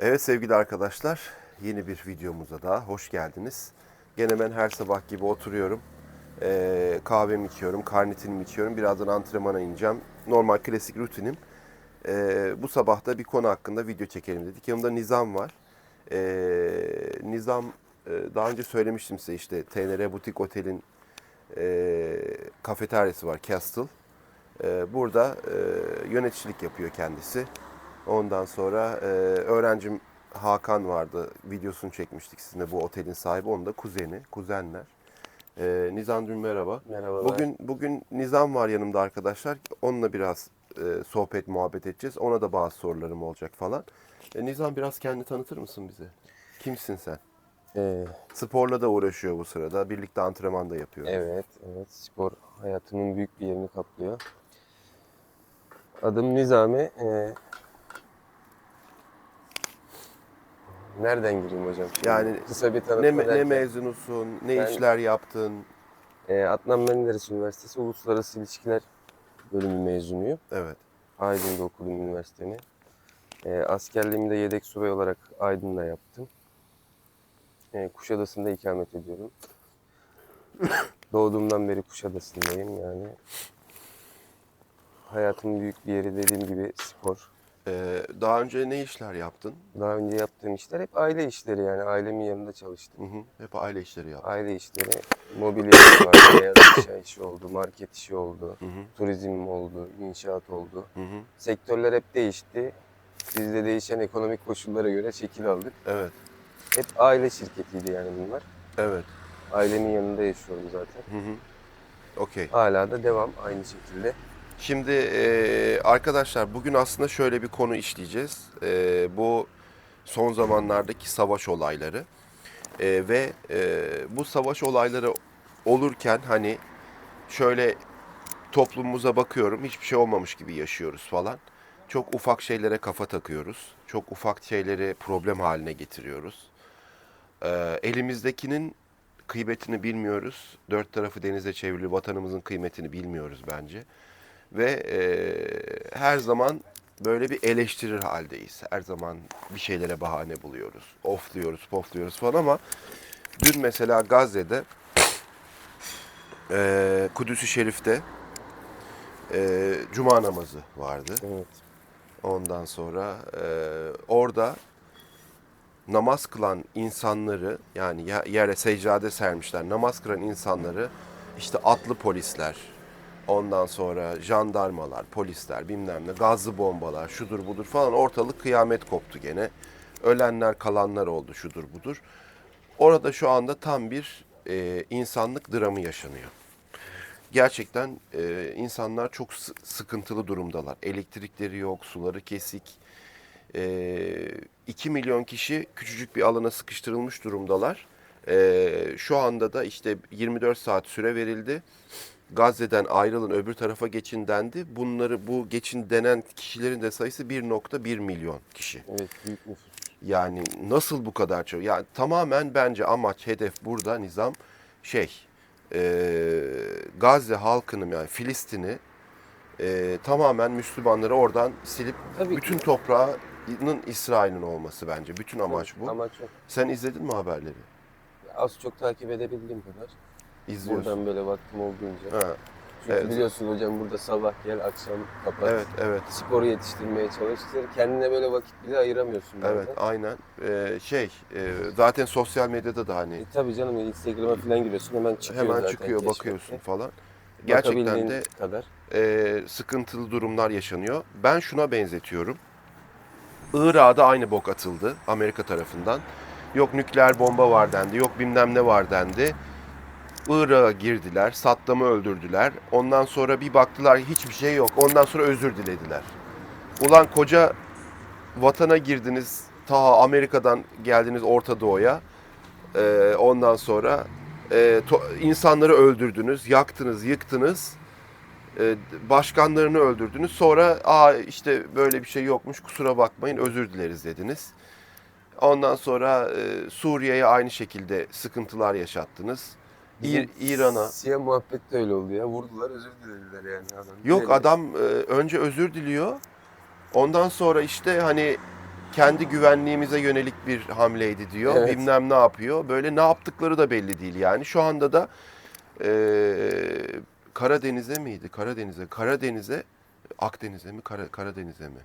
Evet sevgili arkadaşlar, yeni bir videomuza daha hoş geldiniz. Gene ben her sabah gibi oturuyorum. Ee, kahvemi içiyorum, karnitini içiyorum. Birazdan antrenmana ineceğim. Normal klasik rutinim. Ee, bu sabah da bir konu hakkında video çekelim dedik. Yanımda Nizam var. Ee, Nizam, e, daha önce söylemiştim size işte TNR Butik Otel'in e, kafeteryası var, Castle. Ee, burada e, yöneticilik yapıyor kendisi. Ondan sonra e, öğrencim Hakan vardı. Videosunu çekmiştik sizinle bu otelin sahibi. Onun da kuzeni, kuzenler. E, Nizamcığım merhaba. Merhabalar. Bugün bugün Nizam var yanımda arkadaşlar. Onunla biraz e, sohbet, muhabbet edeceğiz. Ona da bazı sorularım olacak falan. E, Nizam biraz kendini tanıtır mısın bize? Kimsin sen? Ee, Sporla da uğraşıyor bu sırada. Birlikte antrenman da yapıyor. evet, evet. Spor hayatımın büyük bir yerini kaplıyor. Adım Nizami. Ee, nereden gireyim hocam? Şimdi Yani kısa bir tanıtma Ne, me- ne derken, mezunusun? Ne Ben- işler yaptın? ee, Adnan Menderes Üniversitesi Uluslararası İlişkiler bölümü mezunuyum. Evet. Aydın'da okudum üniversiteni. Ee, askerliğimi de yedek subay olarak Aydın'da yaptım. Ee, Kuşadası'nda ikamet ediyorum. Doğduğumdan beri Kuşadası'ndayım yani. Hayatımın büyük bir yeri dediğim gibi spor. E, daha önce ne işler yaptın? Daha önce yaptığım işler hep aile işleri yani ailemin yanında çalıştım. Hı hı. Hep aile işleri yaptın. Aile işleri, mobilya işi var, beyaz eşya işi oldu, market işi oldu, Hı hı. turizm oldu, inşaat oldu. Hı hı. Sektörler hep değişti. Biz de değişen ekonomik koşullara göre şekil aldık. Evet. Hep aile şirketiydi yani bunlar. Evet. Ailemin yanında yaşıyorum zaten. Hı hı. Okey. Hala da devam aynı şekilde. Şimdi e, arkadaşlar bugün aslında şöyle bir konu işleyeceğiz. E, bu son zamanlardaki savaş olayları E, ve e, bu savaş olayları olurken hani şöyle toplumumuza bakıyorum hiçbir şey olmamış gibi yaşıyoruz falan. Çok ufak şeylere kafa takıyoruz. Çok ufak şeyleri problem haline getiriyoruz. E, elimizdekinin kıymetini bilmiyoruz. Dört tarafı denize çevrili vatanımızın kıymetini bilmiyoruz bence. Ve e, her zaman böyle bir eleştirir haldeyiz. Her zaman bir şeylere bahane buluyoruz. Ofluyoruz, pofluyoruz falan ama dün mesela Gazze'de e, Kudüs-ü Şerif'te e, Cuma namazı vardı. Evet. Ondan sonra e, orada namaz kılan insanları yani ya- yere secdade sermişler. Namaz kılan insanları işte atlı polisler, ondan sonra jandarmalar, polisler bilmem ne, gazlı bombalar, şudur budur falan ortalık kıyamet koptu gene. Ölenler kalanlar oldu şudur budur. Orada şu anda tam bir e, insanlık dramı yaşanıyor gerçekten e, insanlar çok sı- sıkıntılı durumdalar. Elektrikleri yok, suları kesik. E, 2 milyon kişi küçücük bir alana sıkıştırılmış durumdalar. E, şu anda da işte 24 saat süre verildi. Gazze'den ayrılın öbür tarafa geçin dendi. Bunları bu geçin denen kişilerin de sayısı 1.1 milyon kişi. Evet büyük nüfus. Yani nasıl bu kadar çok? Yani tamamen bence amaç, hedef burada nizam şey e, Gazze halkının yani Filistin'i e, tamamen Müslümanları oradan silip Tabii bütün ki. toprağının İsrail'in olması bence. Bütün amaç bu. Amaç o. Sen izledin mi haberleri? Az çok takip edebildiğim kadar. İzliyorsun. Buradan böyle vaktim olduğunca. Ha, Çünkü evet. biliyorsun hocam burada sabah gel, akşam kapat. evet, evet. Sporu yetiştirmeye çalıştır. Kendine böyle vakit bile ayıramıyorsun. Evet, aynen. E, şey, e, zaten sosyal medyada da hani E, tabii canım Instagram'a falan giriyorsun hemen çıkıyor hemen zaten çıkıyor, keşfette. bakıyorsun falan. Gerçekten de kadar. e, sıkıntılı durumlar yaşanıyor. Ben şuna benzetiyorum. Irak'a da aynı bok atıldı Amerika tarafından. Yok nükleer bomba var dendi, yok bilmem ne var dendi. Irak'a girdiler, Saddam'ı öldürdüler. Ondan sonra bir baktılar hiçbir şey yok. Ondan sonra özür dilediler. Ulan koca vatana girdiniz, ta Amerika'dan geldiniz Orta Doğu'ya. Ee, ondan sonra e, to- insanları öldürdünüz, yaktınız, yıktınız e, başkanlarını öldürdünüz. Sonra aa işte böyle bir şey yokmuş kusura bakmayın özür dileriz dediniz. Ondan sonra e, Suriye'ye aynı şekilde sıkıntılar yaşattınız. İr- İran'a. Siyah muhabbet de öyle oldu ya. Vurdular özür dilediler yani adam. Yok Öyle. adam e, önce özür diliyor. Ondan sonra işte hani kendi güvenliğimize yönelik bir hamleydi diyor. Evet. Bilmem ne yapıyor. Böyle ne yaptıkları da belli değil yani. Şu anda da e, Karadeniz'e miydi? Karadeniz'e. Karadeniz'e Akdeniz'e mi? Kara, Karadeniz'e mi?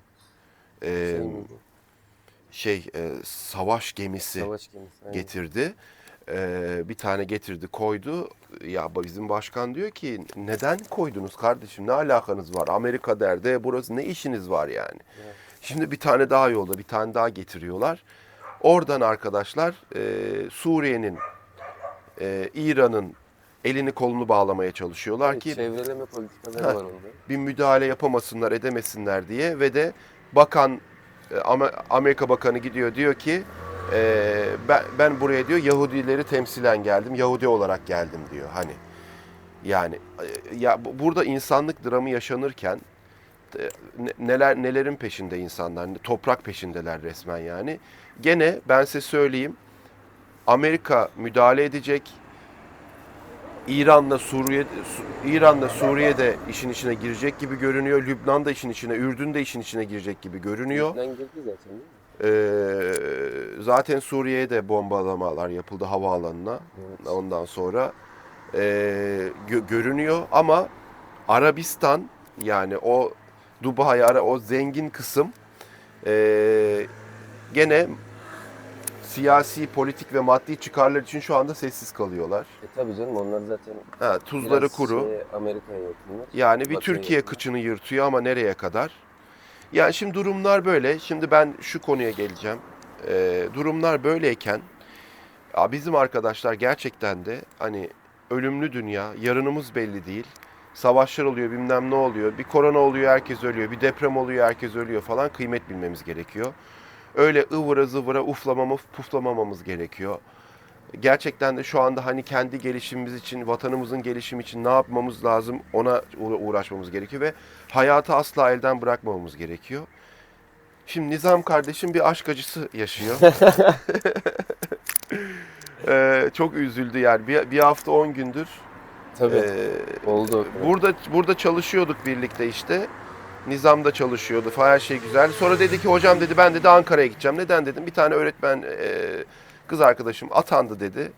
E, Şey şey e, savaş gemisi Savaş gemisi. aynen. getirdi. Ee, bir tane getirdi koydu. Ya bizim başkan diyor ki neden koydunuz kardeşim ne alakanız var? Amerika derdi "E, burası ne işiniz var yani? Evet. Şimdi bir tane daha yolda bir tane daha getiriyorlar. Oradan arkadaşlar e, Suriye'nin e, İran'ın elini kolunu bağlamaya çalışıyorlar ki Çevreleme politikaları Heh. var onda. bir müdahale yapamasınlar, edemesinler diye ve de bakan e, Amerika Bakanı gidiyor diyor ki e, ben, ben buraya diyor Yahudileri temsilen geldim, Yahudi olarak geldim diyor hani. Yani e, ya bu- burada insanlık dramı yaşanırken e, ne- neler nelerin peşinde insanlar, toprak peşindeler resmen yani. Gene ben size söyleyeyim Amerika müdahale edecek. İran'la Suriye Su- İran'la Suriye de işin içine girecek gibi görünüyor. Lübnan da işin içine, Ürdün de işin içine girecek gibi görünüyor. Lübnan girdi zaten değil mi? Ee, zaten Suriye'ye de bombalamalar yapıldı havaalanına. Evet. Ondan sonra ee, gö- görünüyor ama Arabistan yani o Dubai ara o zengin kısım ee, gene siyasi, politik ve maddi çıkarlar için şu anda sessiz kalıyorlar. E tabii canım onlar zaten Ha, tuzları kuru. şeye, Amerika'ya yakınlar. Yani bir Batı'ya Türkiye yakınlar. kıçını yırtıyor ama nereye kadar? Yani şimdi durumlar böyle. Şimdi ben şu konuya geleceğim. Ee, durumlar böyleyken ya bizim arkadaşlar gerçekten de hani ölümlü dünya, yarınımız belli değil. Savaşlar oluyor, bilmem ne oluyor. Bir korona oluyor, herkes ölüyor. Bir deprem oluyor, herkes ölüyor falan. Kıymet bilmemiz gerekiyor. Öyle ıvıra zıvıra uflamamız, puflamamamız gerekiyor. Gerçekten de şu anda hani kendi gelişimimiz için, vatanımızın gelişimi için ne yapmamız lazım ona uğra- uğraşmamız gerekiyor ve hayatı asla elden bırakmamamız gerekiyor. Şimdi Nizam kardeşim bir aşk acısı yaşıyor. Ee, çok üzüldü yani. Bir, bir hafta 10 gündür Tabii. ee, Oldu. Burada burada çalışıyorduk birlikte işte. Nizam'da çalışıyordu. falan, Her şey güzel. Sonra dedi ki hocam dedi ben dedi Ankara'ya gideceğim. Neden dedim. Bir tane öğretmen e, kız arkadaşım atandı dedi.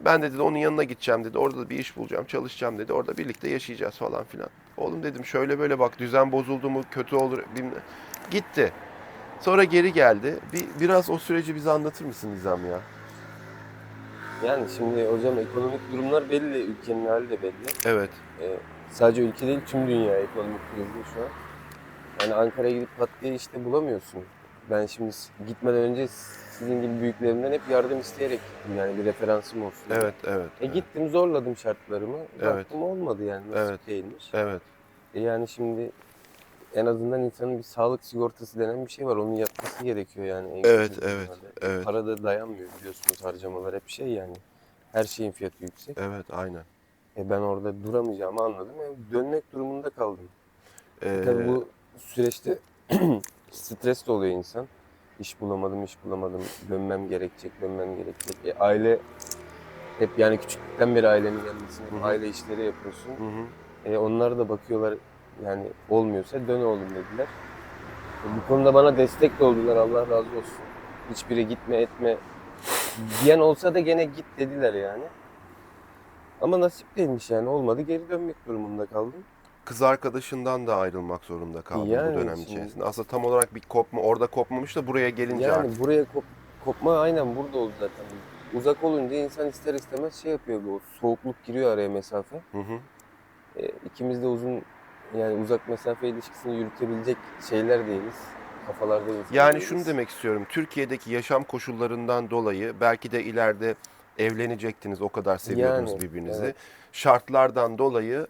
Ben de dedi onun yanına gideceğim dedi. Orada da bir iş bulacağım, çalışacağım dedi. Orada birlikte yaşayacağız falan filan. Oğlum dedim şöyle böyle bak düzen bozuldu mu kötü olur bilmem. Gitti. Sonra geri geldi. Bir, biraz o süreci bize anlatır mısın Nizam ya? Yani şimdi hocam ekonomik durumlar belli, ülkenin hali de belli. Evet. Ee, sadece ülke değil tüm dünya ekonomik krizde şu an. Yani Ankara'ya gidip pat diye işte bulamıyorsun. Ben şimdi gitmeden önce sizin gibi büyüklerimden hep yardım isteyerek gittim yani bir referansım olsun. diye. Evet, evet. E gittim zorladım şartlarımı. Evet. Baktım olmadı yani nasip Evet. değilmiş. Evet. E yani şimdi en azından insanın bir sağlık sigortası denen bir şey var. Onun yapması gerekiyor yani. en Evet, kötü evet, durumlarda. evet. Para da dayanmıyor biliyorsunuz harcamalar hep şey yani. Her şeyin fiyatı yüksek. Evet, aynen. E ben orada duramayacağımı anladım. E dönmek durumunda kaldım. Ee, Tabii bu süreçte stres de oluyor insan. İş bulamadım, iş bulamadım. Dönmem gerekecek, dönmem gerekecek. E aile hep yani küçüklükten beri ailenin yanındasın. Hı Hep hı. aile işleri yapıyorsun. Hı hı. E onlar da bakıyorlar yani olmuyorsa dön oğlum dediler. E bu konuda bana destek de oldular Allah razı olsun. Hiçbiri gitme etme diyen olsa da gene git dediler yani. Ama nasip değilmiş yani olmadı geri dönmek durumunda kaldım. Kız arkadaşından da ayrılmak zorunda kaldı Yani bu dönem şimdi- içerisinde. Aslında tam olarak bir kopma orada kopmamış da buraya gelince Yani artık. buraya kop- kopma aynen burada oldu zaten. Uzak olunca insan ister istemez şey yapıyor bu soğukluk giriyor araya mesafe. Hı hı. E, ikimiz de uzun yani uzak mesafe ilişkisini yürütebilecek şeyler değiliz. Kafalarda Yani değiliz. şunu demek istiyorum. Türkiye'deki yaşam koşullarından dolayı belki de ileride evlenecektiniz o kadar seviyordunuz Yani, birbirinizi. evet. Şartlardan dolayı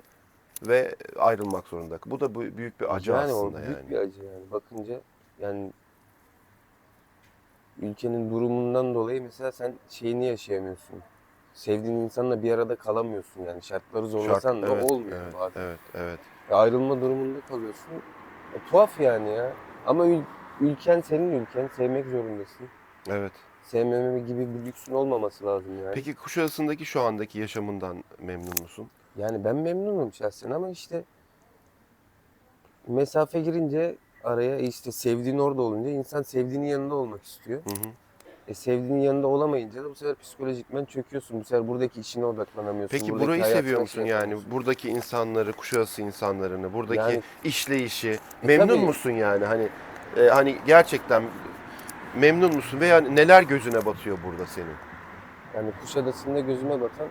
ve ayrılmak zorunda. Bu da büyük bir acı yani aslında o büyük yani. bir acı yani. Bakınca yani ülkenin durumundan dolayı mesela sen şeyini yaşayamıyorsun. Sevdiğin insanla bir arada kalamıyorsun yani. Şartları zorlasan da evet, olmuyor evet, bazen. Evet, evet. Ya ayrılma durumunda kalıyorsun. E, tuhaf yani ya. Ama ül- ülken senin ülken. Sevmek zorundasın. Evet. Sevmeme gibi bir lüksün olmaması lazım yani. Peki Kuşadası'ndaki şu andaki yaşamından memnun musun? Yani ben memnunum şahsen ama işte mesafe girince araya işte sevdiğin orada olunca insan sevdiğinin yanında olmak istiyor. Hı hı. E sevdiğinin yanında olamayınca da bu sefer psikolojikmen çöküyorsun. Bu sefer buradaki işine odaklanamıyorsun. Peki buradaki burayı seviyor musun şey yani? Buradaki insanları, Kuşadası insanlarını, buradaki Yani- işleyişi E memnun tabii. musun yani? Hani e, hani gerçekten memnun musun veya neler gözüne batıyor burada senin? Yani Kuşadası'nda gözüme batan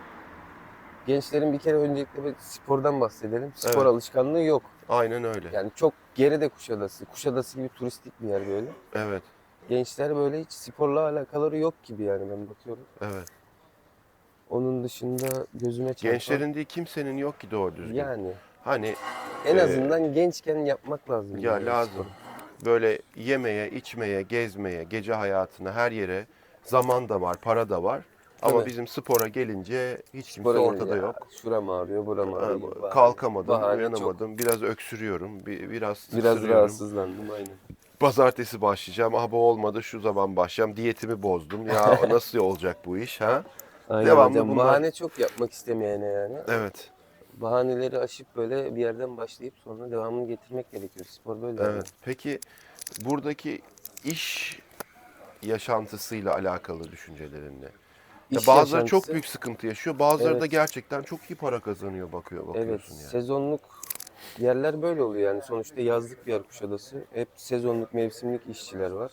gençlerin bir kere öncelikle bir spordan bahsedelim. Spor Evet. alışkanlığı yok. Aynen öyle. Yani çok geride Kuşadası. Kuşadası gibi turistik bir yer böyle. Evet. Gençler böyle hiç sporla alakaları yok gibi yani ben bakıyorum. Evet. Onun dışında gözüme çarpan... Gençlerin değil kimsenin yok ki doğru düzgün. Yani Hani en Ee, azından gençken yapmak lazım. ya yani lazım. sporu. Böyle yemeye, içmeye, gezmeye, gece hayatına her yere zaman da var, para da var. Ama Tabii. bizim spora gelince hiç kimse Spora ortada gelince, yok. "Ya Şuram ağrıyor, buram ağrıyor. bahane- Kalkamadım, bahane uyanamadım. Biraz öksürüyorum, bir, biraz çok. Biraz rahatsızlandım aynen. Pazartesi başlayacağım. Aha bu olmadı, şu zaman başlayacağım. Diyetimi bozdum. Ya nasıl olacak bu iş ha? Aynen Devamlı hocam. bunlar. Bahane çok yapmak istemeyene yani. Evet, Bahaneleri aşıp böyle bir yerden başlayıp sonra devamını getirmek gerekiyor. Spor böyle. yani. evet. Peki buradaki iş yaşantısıyla alakalı düşüncelerin ne? Ya İş bazıları çok büyük sıkıntı yaşıyor. Bazıları da Evet. gerçekten çok iyi para kazanıyor bakıyor Evet, bakıyorsun yani. sezonluk yerler böyle oluyor yani. Sonuçta yazlık bir yer Kuşadası. Hep sezonluk, mevsimlik işçiler var.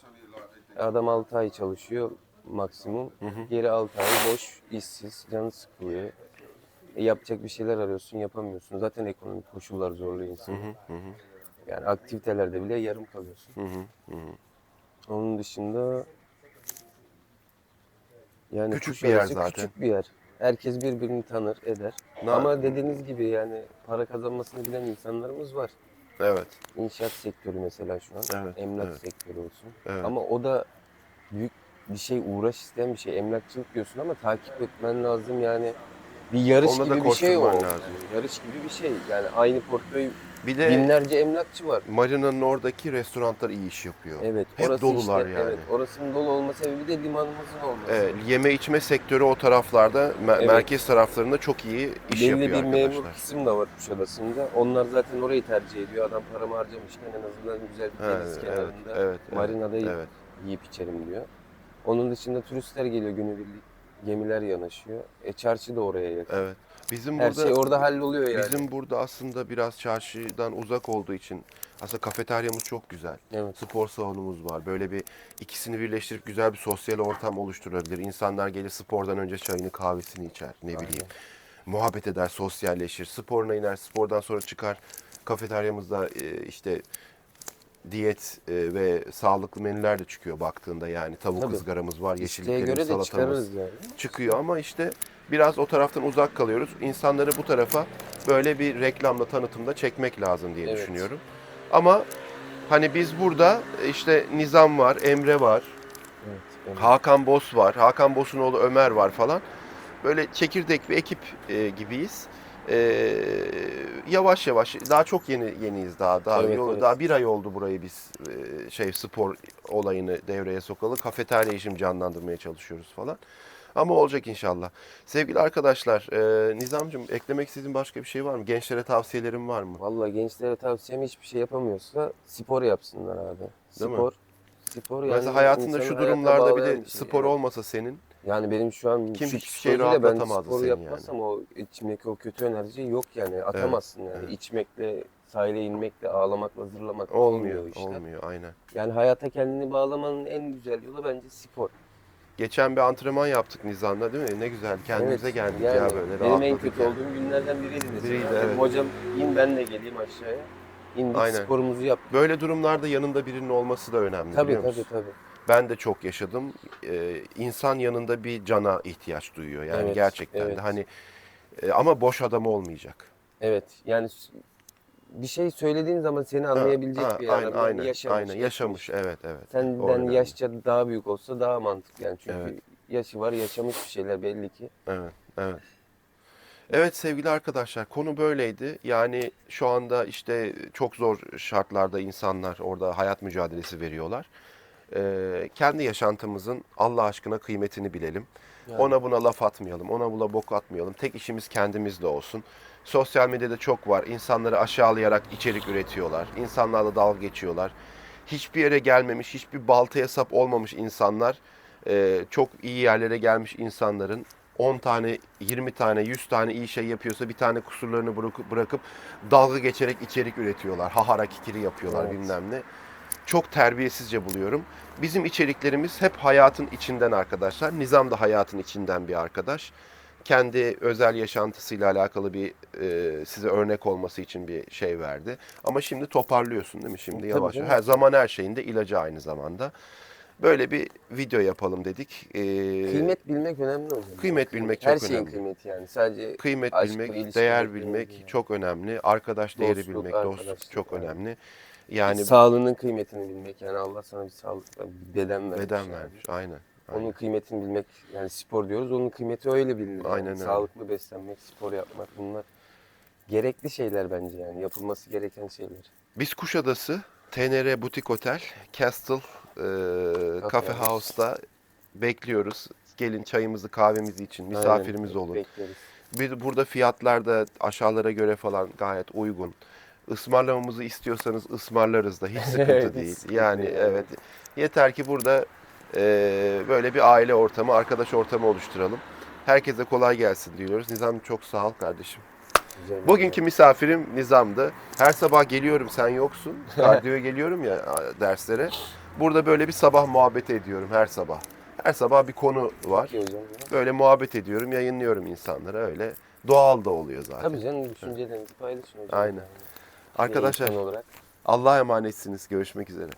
Adam 6 ay çalışıyor maksimum. Geri 6 ay boş, işsiz, canı sıkılıyor. E, yapacak bir şeyler arıyorsun, yapamıyorsun. Zaten ekonomik koşullar zorluyor insanı. Yani aktivitelerde bile yarım kalıyorsun. Onun dışında yani Küçük bir yer zaten. Küçük bir yer. Herkes birbirini tanır, eder. Ne- Ama dediğiniz gibi yani para kazanmasını bilen insanlarımız var. Evet, İnşaat sektörü mesela şu an. Evet, Emlak evet. sektörü olsun. evet. Ama o da büyük bir şey, uğraş isteyen bir şey. Emlakçılık diyorsun ama takip etmen lazım yani. Bir yarış Ona da gibi bir şey o. koşturman lazım. Yarış gibi bir şey. Yani aynı portföy Bir de binlerce emlakçı var. marinanın oradaki restoranlar iyi iş yapıyor. Evet. Hep orası dolular işte, yani. Evet. Orasının dolu olma sebebi de limanımızın olması. Evet, yeme içme sektörü o taraflarda, me- Evet. merkez taraflarında çok iyi iş Belli yapıyor bir memur arkadaşlar. kısım da var Kuşadası'nda. Onlar zaten orayı tercih ediyor. Adam paramı harcamışken en azından güzel bir deniz evet, kenarında evet, evet, marinada Evet. yiyip içerim diyor. Onun dışında turistler geliyor günübirlik. Gemiler yanaşıyor. E çarşı da oraya yakın. Evet. Bizim Her burada şey orada halloluyor yani. bizim burada aslında biraz çarşıdan uzak olduğu için aslında kafeteryamız çok güzel. Evet. Spor salonumuz var. Böyle bir ikisini birleştirip güzel bir sosyal ortam oluşturabilir. İnsanlar gelir spordan önce çayını kahvesini içer. Ne bileyim. Muhabbet eder, sosyalleşir. Sporuna iner, spordan sonra çıkar. Kafeteryamızda e, işte diyet e, ve sağlıklı menüler de çıkıyor baktığında yani. Tavuk Tabii. ızgaramız var, yeşilliklerimiz, göre de salatamız çıkarırız yani. çıkıyor ama işte biraz o taraftan uzak kalıyoruz. İnsanları bu tarafa böyle bir reklamla tanıtımda çekmek lazım diye Evet. düşünüyorum. Ama hani biz burada işte Nizam var, Emre var, Evet. evet. Hakan Bos var, Hakan Bos'un oğlu Ömer var falan. Böyle çekirdek bir ekip e, gibiyiz. E, yavaş yavaş daha çok yeni yeniyiz daha daha Evet, yol- evet. daha bir ay oldu burayı biz e, şey spor olayını devreye sokalı kafeterya işim canlandırmaya çalışıyoruz falan. Ama olacak inşallah. Sevgili arkadaşlar, e, Nizamcığım eklemek istediğin başka bir şey var mı? Gençlere tavsiyelerin var mı? Vallahi gençlere tavsiyem hiçbir şey yapamıyorsa spor yapsınlar abi. Değil mi? spor. Spor yani Mesela hayatında şu durumlarda bir de şey. spor Evet. olmasa senin Yani benim şu an Kim şu hiçbir şey psikolojiyle ben rahatlatamazdı sporu seni yapmazsam o içimdeki o kötü enerjiyi yok yani atamazsın yani. evet. İçmekle, sahile inmekle, ağlamakla, zırlamakla olmuyor, işte. olmuyor aynen. Yani hayata kendini bağlamanın en güzel yolu bence spor. Geçen bir antrenman yaptık Nizam'da değil mi? Ne güzel kendimize Evet, geldik yani ya böyle Benim en rahatladık kötü yani. olduğum günlerden biriydi mesela. Biriydi, Dedim, evet. Hocam in ben de geleyim aşağıya. İndik Aynen. sporumuzu yaptık. Böyle durumlarda yanında birinin olması da önemli Tabii biliyor tabii musun? tabii. Ben de çok yaşadım. Ee, insan yanında bir cana ihtiyaç duyuyor yani Evet, gerçekten evet. de hani e, ama boş adam olmayacak. Evet yani s- bir şey söylediğin zaman seni anlayabilecek Ha, bir aynen, adam. Aynen, yaşamış, aynen yaşamış evet evet. O Senden önemli. yaşça daha büyük olsa daha mantıklı yani çünkü Evet. yaşı var yaşamış bir şeyler belli ki. Evet, evet. Evet sevgili arkadaşlar konu böyleydi. Yani şu anda işte çok zor şartlarda insanlar orada hayat mücadelesi veriyorlar. E, kendi yaşantımızın Allah aşkına kıymetini bilelim. Yani. Ona buna laf atmayalım, ona buna bok atmayalım. Tek işimiz kendimizde olsun. Sosyal medyada çok var. İnsanları aşağılayarak içerik üretiyorlar. İnsanlarla dalga geçiyorlar. Hiçbir yere gelmemiş, hiçbir baltaya sap olmamış insanlar, e, çok iyi yerlere gelmiş insanların 10 tane, 20 tane, 100 tane iyi şey yapıyorsa bir tane kusurlarını bırakıp, bırakıp dalga geçerek içerik üretiyorlar. Hahara kikiri yapıyorlar Evet. bilmem ne. Çok terbiyesizce buluyorum. Bizim içeriklerimiz hep hayatın içinden arkadaşlar. Nizam da hayatın içinden bir arkadaş. Kendi özel yaşantısıyla alakalı bir e, size örnek olması için bir şey verdi. Ama şimdi toparlıyorsun değil mi şimdi Tabii yavaş? canım. Her zaman her şeyin de ilacı aynı zamanda. Böyle bir video yapalım dedik. Ee, Kıymet bilmek önemli hocam. Kıymet bilmek Her çok şeyin önemli. kıymeti yani. Sadece kıymet aşk, bilmek, değer bilmek yani. çok önemli. Arkadaş değeri Dostluk, bilmek, dostluk arkadaşlık, çok aynen. önemli. Yani sağlığının kıymetini bilmek. Yani Allah sana bir sağlık, bir beden vermiş. beden yani. vermiş. Aynen. Onun aynen. kıymetini bilmek. Yani spor diyoruz. Onun kıymeti öyle bilinir. yani. Aynen öyle. Sağlıklı beslenmek, spor yapmak bunlar gerekli şeyler bence yani. Yapılması gereken şeyler. Biz Kuşadası, TNR Butik Otel, Castle e, Cafe House. House'da bekliyoruz. Gelin çayımızı kahvemizi için misafirimiz Aynen, olun. Bekleriz. Bir burada fiyatlar da aşağılara göre falan gayet uygun. Ismarlamamızı istiyorsanız ısmarlarız da hiç sıkıntı değil. yani evet. Yeter ki burada e, böyle bir aile ortamı, arkadaş ortamı oluşturalım. Herkese kolay gelsin diyoruz. Nizam çok sağ ol kardeşim. Güzel Bugünkü misafirim Nizam'dı. Her sabah geliyorum sen yoksun. Radyoya geliyorum ya derslere. Burada böyle bir sabah muhabbet ediyorum her sabah. Her sabah bir konu var. Böyle muhabbet ediyorum, yayınlıyorum insanlara öyle. Doğal da oluyor zaten. Tabii canım düşüncelerinizi paylaşın hocam. Aynen. Arkadaşlar. Allah'a emanetsiniz. Görüşmek üzere.